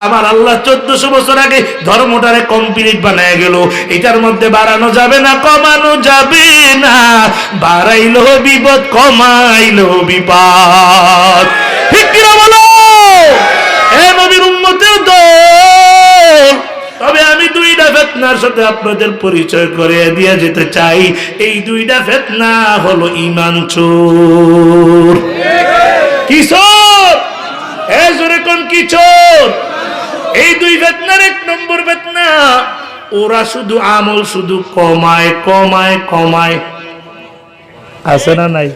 আমার আল্লাহ চোদ্দশো বছর আগে ধর্মটারে কমপ্লিট বানায় গেল। এটার মধ্যে বাড়ানো যাবে না, কমানো যাবে না। বাড়াইলো বিপদ, কমাইলো বিপদ। তবে আমি দুইটা ফেতনার সাথে আপনাদের পরিচয় করে দিয়ে যেতে চাই। এই দুইটা ফেতনা হলো ইমান চোর। কিশোর এ জোরে কিশোর এই দুই বেতনার এক নম্বর বেতনা। ওরা শুধু আমল, শুধু কমায় কমায় কমায়। আছে না নাই?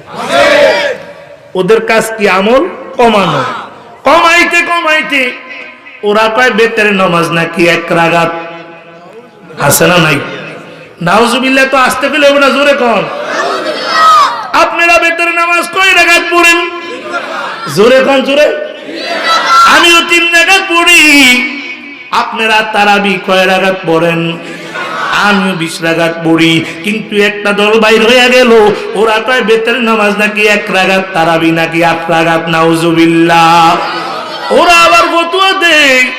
ওদের কাজ কি আমল? কমানো। কমাইতে কমাইতে ওরা কয়, বেতের নামাজ নাকি এক রাগাত। আছে না নাই? নাউজুবিল্লাহ তো আসতে পেলে না, জোরে কন। আপনারা বেতের নামাজ কয় রাগাত পড়েন? জোরে কন, জোরে। আমিও তিন রাগাত পড়ি। আপনারা তারাবি কয় রাগাত পড়েন? আমিও বিশ রাগাত পড়ি। কিন্তু একটা দল বাইর হয়ে গেল। ওরা কয়, বেতের নামাজ নাকি এক রাগাত, তারাবি নাকি আট রাগাত, নাউজুবিল্লাহ। ওরা আবার বতুয়া দেয়।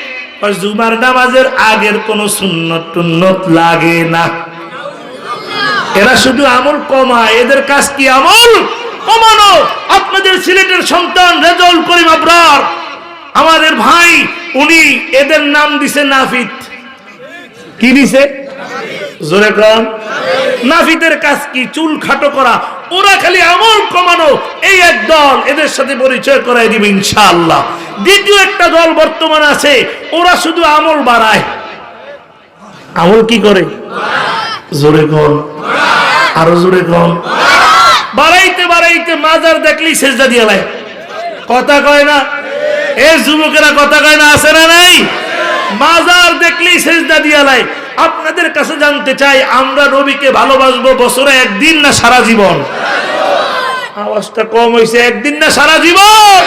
জুমার নামাজের আগের কোনো সুন্নত টুন্নত লাগে না। এরা শুধু আমল কমায়। এদের কাজ কি আমল? কমানো সন্তান রেজল করিম আবরার, আমাদের ভাই, উনি এদের নাম দিছে নাফিত। কি দিছে? জোরে নাফিতের কাজ কি? চুল খাটো করা। ওরা খালি আমল কমানো। এই এক দল এদের সাথে পরিচয় করাই দিবে ইনশাআল্লাহ। দ্বিতীয় একটা দল বর্তমান আছে, ওরা শুধু আমল বাড়ায়। আমল কি করে? জোরে কম আরও জোরে কম বাড়াইতে বাড়াইতে মাজার দেখলি সেজদা দিয়ে লাই কথা কয় না? এ যুবকেরা কথা কয় না, আছে না নাই? মাজার দেখলেই সেজদা দিয়ে লাই আপনাদের কাছে জানতে চাই, আমরা নবীকে ভালোবাসবো বছরে একদিন না সারা জীবন? আওয়াজটা কম হয়েছে একদিন না সারা জীবন?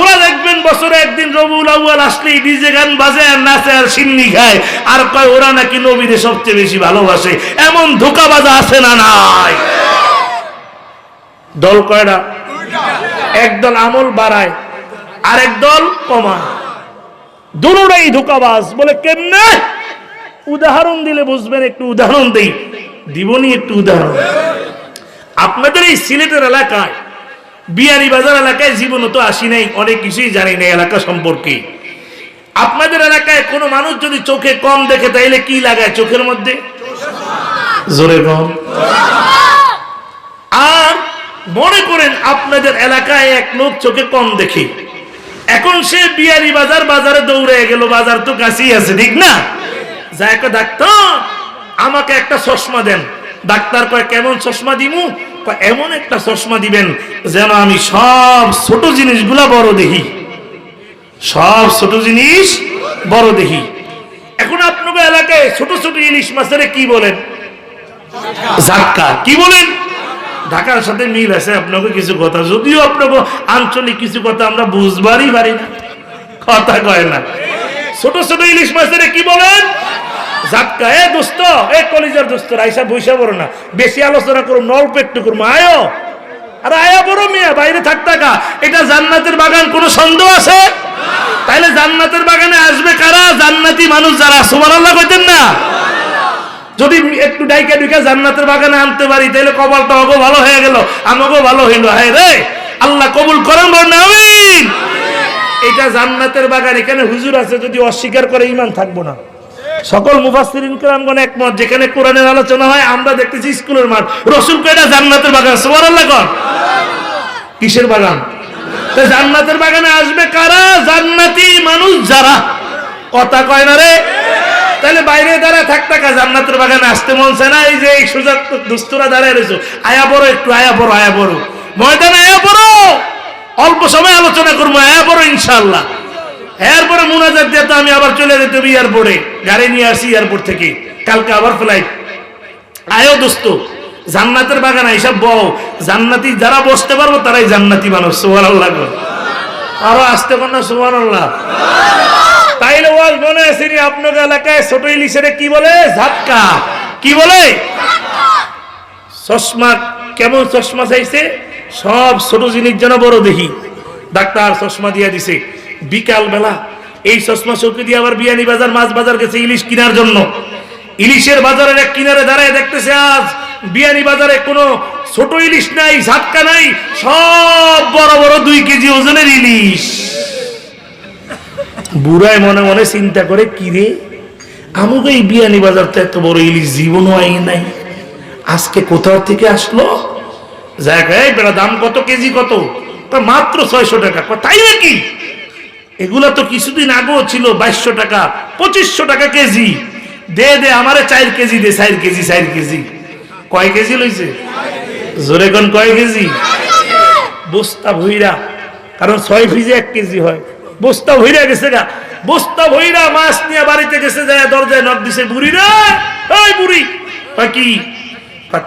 ওরা দেখবেন বছরে একদিন রবুল আউয়াল আসলেই ডিজে গান বাজে আর নাচে আর সিন্নি খায়। আর কয়, ওরা নাকি নবীরে সবচেয়ে বেশি ভালোবাসে। এমন ধোকাবাজা আছে না নাই? দল কয়টা একদল আমল বাড়ায়, আরেক দল কমায়। দুটাই ধোকাবাজ বলে, কেমনে? উদাহরণ দিলে বুঝবেন, একটু উদাহরণ দেই। দিবনি একটু উদাহরণ। আপনাদের এই সিলেটের এলাকায়, বিয়ারি বাজার এলাকায় জীবন তো আসি নাই, অনেক কিছুই জানি না এলাকা সম্পর্কে। আপনাদের এলাকায় কোনো মানুষ যদি চোখে কম দেখে, তাইলে কি লাগায় চোখের মধ্যে? জোরে কম। মনে করেন আপনাদের এলাকায় এক লোক চোখে কম দেখে। এখন সে বিয়ারি বাজার বাজারে দৌড়ে গেল বাজার তো কাছেই আছে ঠিক না? যা একটা ডাক্তার আমাকে একটা চশমা দেন। ডাক্তার কয় কেমন চশমা দিমু? এমন একটা চশমা দিবেন যেন আমি সব ছোট জিনিসগুলা বড় দেখি। সব ছোট জিনিস বড় দেখি। এখন আপনাদের এলাকায় ছোট ছোট ইলিশ মাছের কি বলেন? ঝাক্কা কি বলেন? ঢাকার সাথে মিল আছে, আপনাকে কিছু কথা। যদিও আপনাকে আঞ্চলিক কিছু কথা আমরা বুঝবারই পারি না। কথা কয় না। ছোট ছোট ইলিশ মাছের কি বলেন? বৈশা বড় না। বেশি আলোচনা আয়ো। আর মেয়ে, বাইরে এটা জান্নাতের বাগান, কোনো আছে? জান্নাতের বাগানে আসবে কারা? জান্নাতি মানুষ যারা, সুবহানাল্লাহ কইতেন না? যদি একটু ডাইকা ডুইকা জান্নাতের বাগানে আনতে পারি, তাহলে কপালটা অগো ভালো হয়ে গেল আমাকেও ভালো হইল, হায় রে! আল্লাহ কবুল করেন আমিন! এটা জান্নাতের বাগান, এখানে হুজুর আছে, যদি অস্বীকার করে ইমান থাকব না। সকল মুফাসসিরিন কেরামগণ একমত, যেখানে কোরআনের আলোচনা হয়, আমরা দেখতেছি স্কুলের মাঠ। রসুল কয়টা জান্নাতের বাগান, সুবহানাল্লাহ কর। কিসের বাগান? তো জান্নাতের বাগানে আসবে কারা? জান্নাতি মানুষ যারা। কথা কয় না রে? তাহলে বাইরে দাঁড়ায় থাক টাকা জান্নাতের বাগানে আসতে মন চায় না, এই যে এই সুযোগ দুস্তরা দাঁড়ায় রয়েছে। আয়া বড় একটু, আয়া বড় আয়া বড় ময়দানে আয়া বড় অল্প সময় আলোচনা করব, আয়া বড় ইনশাল্লাহ এরপরে মুনাজাত দিয়ে তো আমি আবার চলে যেতে হবে এয়ারপোর্টে। গাড়ি নিয়ে আসি এয়ারপোর্ট থেকে। কালকে আবার ফ্লাইট আয়ো দোস্ত, জান্নাতের বাগান এইসব বউ, জান্নাতি যারা বসতে পারব তারাই জান্নাতি মানুষ সোহান আল্লাহ আরও আসতে পার না আল্লাহ তাইলে ওয়াজ মনে আসেনি আপনার এলাকায় ছোট ইলিশের কি বলে? ঝাটকা। কি বলে? চশমা, কেমন চশমা চাইছে? সব ছোট জিনিস যেন বড় দেখি। ডাক্তার চশমা দিয়া দিছে। বিকাল বেলা এই চশমা চৌকি দিয়ে আবার বিয়ানি বাজার, মাছ বাজার গেছে ইলিশ কেনার জন্য। ইলিশের বাজারের এক কিনারে দাঁড়ায় দেখতেছে আজ বিয়ানি বাজারে কোনো ছোট ইলিশ নাই, ঝাটকা নাই, সব বড় বড় দুই কেজি ওজনের ইলিশ। বুড়ায় মনে মনে চিন্তা করে, কি রে? আমাকে এই বিয়ানি বাজার তো এত বড় ইলিশ জীবন হয় নাই। আজকে কোথাও থেকে আসলো? জায়গায় বেড়া দাম কত? কেজি কত? তা মাত্র ছয়শো টাকা। তাই নাকি? এগুলা তো কিছুদিন আগেও ছিল বাইশশো টাকা, পঁচিশশো টাকা কেজি। দে দে, আমারে চার কেজি দে, চার কেজি চার কেজি। কয় কেজি লইছে? জোরে কোন, কয় কেজি? বস্তা ভইরা, কারণ ছয় ফিজে এক কেজি হয়। বস্তা ভইরা গেছে গা। বস্তা ভইরা মাছ নিয়ে বাড়িতে গেছে, যায় দরজায় নখ দিছে, বুড়ি রে ওই বুড়ি। কি?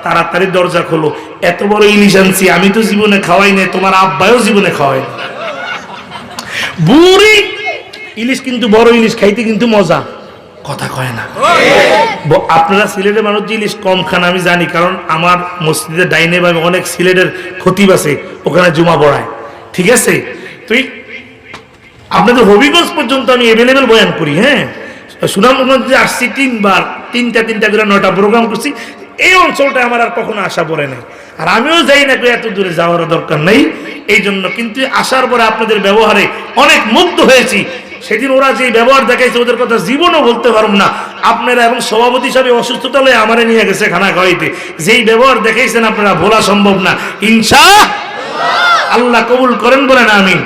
তাড়াতাড়ি দরজা খোলো। এত বড় ইলিশ আনছি আমি তো জীবনে খাওয়াই নাই, তোমার আব্বাও জীবনে খাওয়াই। বুড়ি, ইলিশ কিন্তু বড় ইলিশ, খাইতে কিন্তু মজা। কথা কয় না। আপনারা সিলেটের মানুষ ইলিশ কম খান, আমি জানি, কারণ আমার মসজিদের ডাইনে বা অনেক সিলেটের খতিব আছে, ওখানে জুমা পড়ায়। ঠিক আছে? তুই আপনাদের হবিগঞ্জ পর্যন্ত আমি অ্যাভেলেবেল বয়ান করি হ্যাঁ? সুনামগঞ্জে আসছি তিনবার, তিনটা তিনটা করে নয়টা প্রোগ্রাম করছি। এই অঞ্চলটা আমার আর কখনো আশা পড়ে নাই। আর আমিও যাই না এত দূরে যাওয়ার দরকার নেই। এই জন্য কিন্তু আসার পরে আপনাদের ব্যবহারে অনেক মুগ্ধ হয়েছি। সেদিন ওরা যে ব্যবহার দেখাইছে, ওদের কথা জীবনও বলতে পারব না। আপনারা এবং সভাপতি হিসাবে অসুস্থতা লয়ে আমারে নিয়ে গেছে খানা খাওয়াইতে যেই ব্যবহার দেখাইছেন আপনারা ভোলা সম্ভব না। ইনশা আল্লাহ কবুল করেন বলেন, আমিন।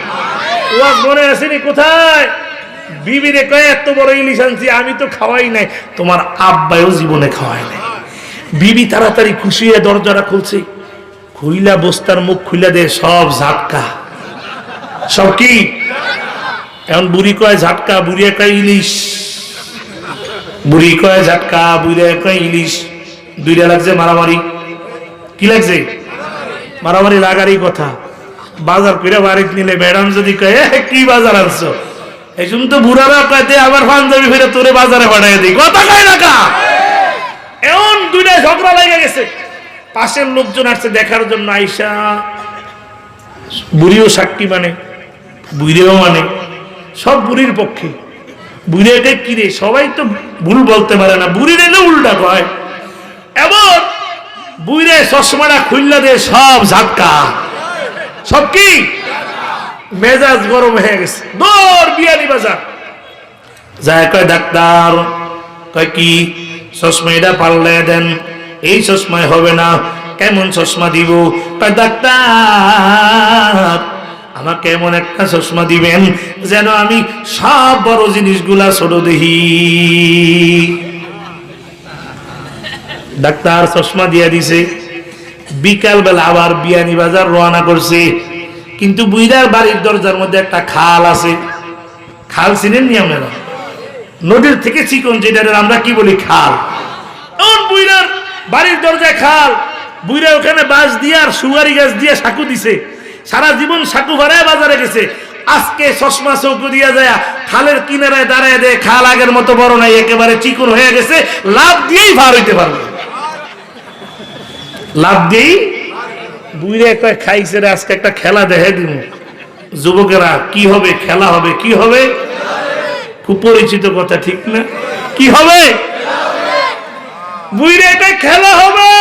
ওয়াজ মনে আসেনি কোথায়? বিবি বিবিরে কয়ে, এত বড় ইলিশ আনছি, আমি তো খাওয়াই নাই। তোমার আব্বায়ও জীবনে খাওয়াই নাই। বিবি তাড়াতাড়ি খুশি হয়ে দরজাটা খুলছে। খুইলা বস্তার মুখ খুইলা দে সব ঝাটকা। সব কি? এখন বুড়ি কয় ঝাটকা, বুড়ি কয় ইলিশ। বুড়ি কয় ঝাটকা বুড়িয়ে কয় ইলিশ। দুইটা লাগছে মারামারি। কি লাগছে? মারামারি লাগারই কথা। বাজার করে বাড়িতে নিলে ম্যাডাম যদি কয়ে "এ, কি বাজার আনছো? এই জন্য তো বুড়ারা কয়ে আবার পাঞ্জাবি ফিরে তোরে বাজারে পাঠাই দিই। কথা কয় না এমন দুইটা ঝগড়া লেগে গেছে। পাশের লোকজন আসছে দেখার জন্য আইসা। বুড়িও সাক্ষী মানে বুড়িও মানে সব বুড়ির পক্ষে। বুড়িয়াকে কিরে সবাই তো ভুল বলতে পারে না। বুড়ির এলে উল্টা কয়? এমন বুড়ে চশমাটা খুললা দিয়ে সব ঝাটকা। সব কি? মেজাজ গরম হয়ে গেছে। দৌড় বিয়ানি বাজার। যায় কয়, ডাক্তার, কয় কি? চশমা এটা পাল্লে দেন। এই চশমায় হবে না। কেমন চশমা দিব? কয়, ডাক্তার, আমাকে এমন একটা চশমা দিবেন যেন আমি সব বড় জিনিসগুলা ছোট দেখি। ডাক্তার চশমা দিয়া দিছে। বিকাল বেলা আবার বিয়ানি বাজার রওনা করছে। কিন্তু বুইরার বাড়ির দরজার মধ্যে একটা খাল আছে। খাল চিনেন নি আপনারা? নদীর থেকে চিকন যেটা আমরা কি বলি খাল। বুইরার বাড়ির দরজায় খাল। বুইরা ওখানে বাঁশ দিয়ে আর সুগারি গাছ দিয়ে সাকু দিছে। সারা জীবন সাকু ভাড়ায় বাজারে গেছে। আজকে চশমা চৌকু দিয়া যায়, খালের কিনারায় দাঁড়ায় দেয়, খাল আগের মতো বড় নাই, একেবারে চিকন হয়ে গেছে লাভ দিয়েই ভার হইতে পারবে। লাভ দিয়েই বুইরে কয় খাইছে রে, আজকে একটা খেলা দেখে দিন যুবকেরা, কি হবে? খেলা হবে, কি হবে? খুব পরিচিত কথা, ঠিক না? কি হবে? বুইরে কয় খেলা হবে!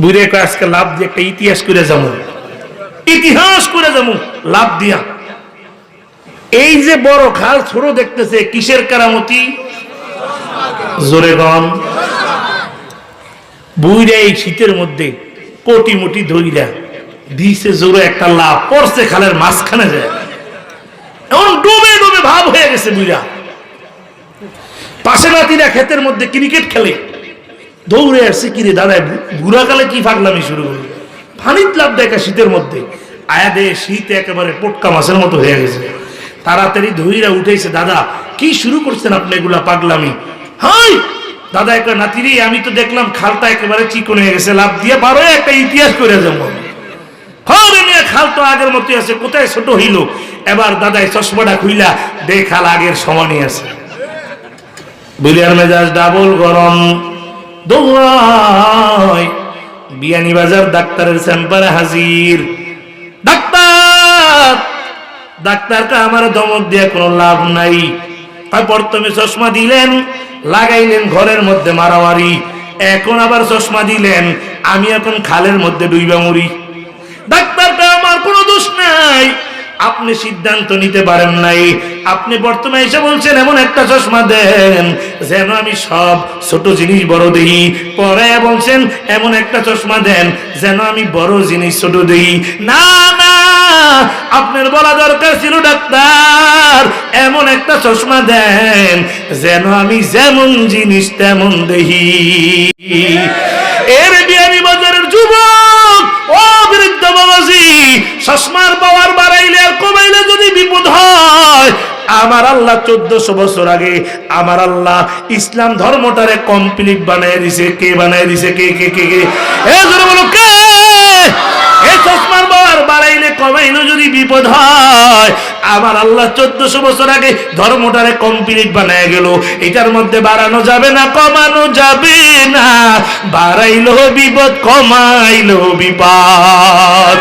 বুইরে কয়, আজকে লাভ দিয়ে একটা ইতিহাস করে যাব ইতিহাস করে যাব লাভ দিয়া। এই যে বড় খাল, ছোট দেখতেছে, কিসের কারামতি? জোরে গন। বুইরা এই শীতের মধ্যে কোটি মুটি ধইরা দিছে জোরে একটা লাভ পড়ছে খালের মাঝখানে যায় এমন ডুবে ডুবে ভাব হয়ে গেছে বুইরা পাশে নাতিরা ক্ষেতের মধ্যে ক্রিকেট খেলে। দৌড়ে আসছে, কিরে দাঁড়ায় বুড়া কালে কি ফাগলামি শুরু করল? ফানিত লাভ দেখা শীতের মধ্যে। আয়া দে, শীত একেবারে পটকা মাছের মতো হয়ে গেছে। তাড়াতাড়ি ধইরা উঠেছে, দাদা, কি শুরু করছেন আপনি এগুলা পাগলামি? হাই! দাদা, একটা নাতিরি, আমি তো দেখলাম খালটা একেবারে চিকন হয়ে গেছে। লাভ দিয়ে পারো একটা ইতিহাস করে যাব আগের আছে, কোথায় ছোট এবার দাদাই চশমাটা খুইলা আগের সমানই আছে। বুলিয়ার মেজাজ ডাবল গরম। দৌড়ায় বিয়ানি বাজার ডাক্তারের হাজির। ডাক্তার! ডাক্তারকে আমার ধমক দিয়ে কোনো লাভ নাই। আর প্রথমে চশমা দিলেন, লাগাইলেন ঘরের মধ্যে মারামারি। এখন আবার চশমা দিলেন, আমি এখন খালের মধ্যে ডুইবা মরি। ডাক্তারটা আমার কোনো দোষ নাই। আপনি সিদ্ধান্ত নিতে পারেন নাই। আপনি বর্তমানে এসে বলছেন, এমন একটা চশমা দেন যেন আমি সব ছোট জিনিস বড় দেখি পরে বলছেন, এমন একটা চশমা দেন যেন আমি বড় জিনিস ছোট দেখি না না আপনার বলা দরকার ছিল ডাক্তার, এমন একটা চশমা দেন, যেন আমি যেমন জিনিস তেমন দেখি। এর বিয়ানি বাজারের যুবক, ও বৃদ্ধ বাবাজি, চশমার পাওয়ার বাড়াইলে আর কমাইলে যদি বিপদ হয়, আমার আল্লাহ চোদ্দশো বছর আগে, আমার আল্লাহ ইসলাম ধর্মটারে কমপ্লিট বানায় দিছে, কে বানায় দিছে, কে কে কে কে এ জোরে বলো কে এই চশমার পাওয়ার বাড়াইলে যদি বিপদ হয়। আমার আল্লাহ চোদ্দশো বছর আগে ধর্মটারে কমপ্লিট বানায় গেল। এটার মধ্যে বাড়ানো যাবে না, কমানো যাবে না। বাড়াইলো বিপদ, কমাইলো বিপদ।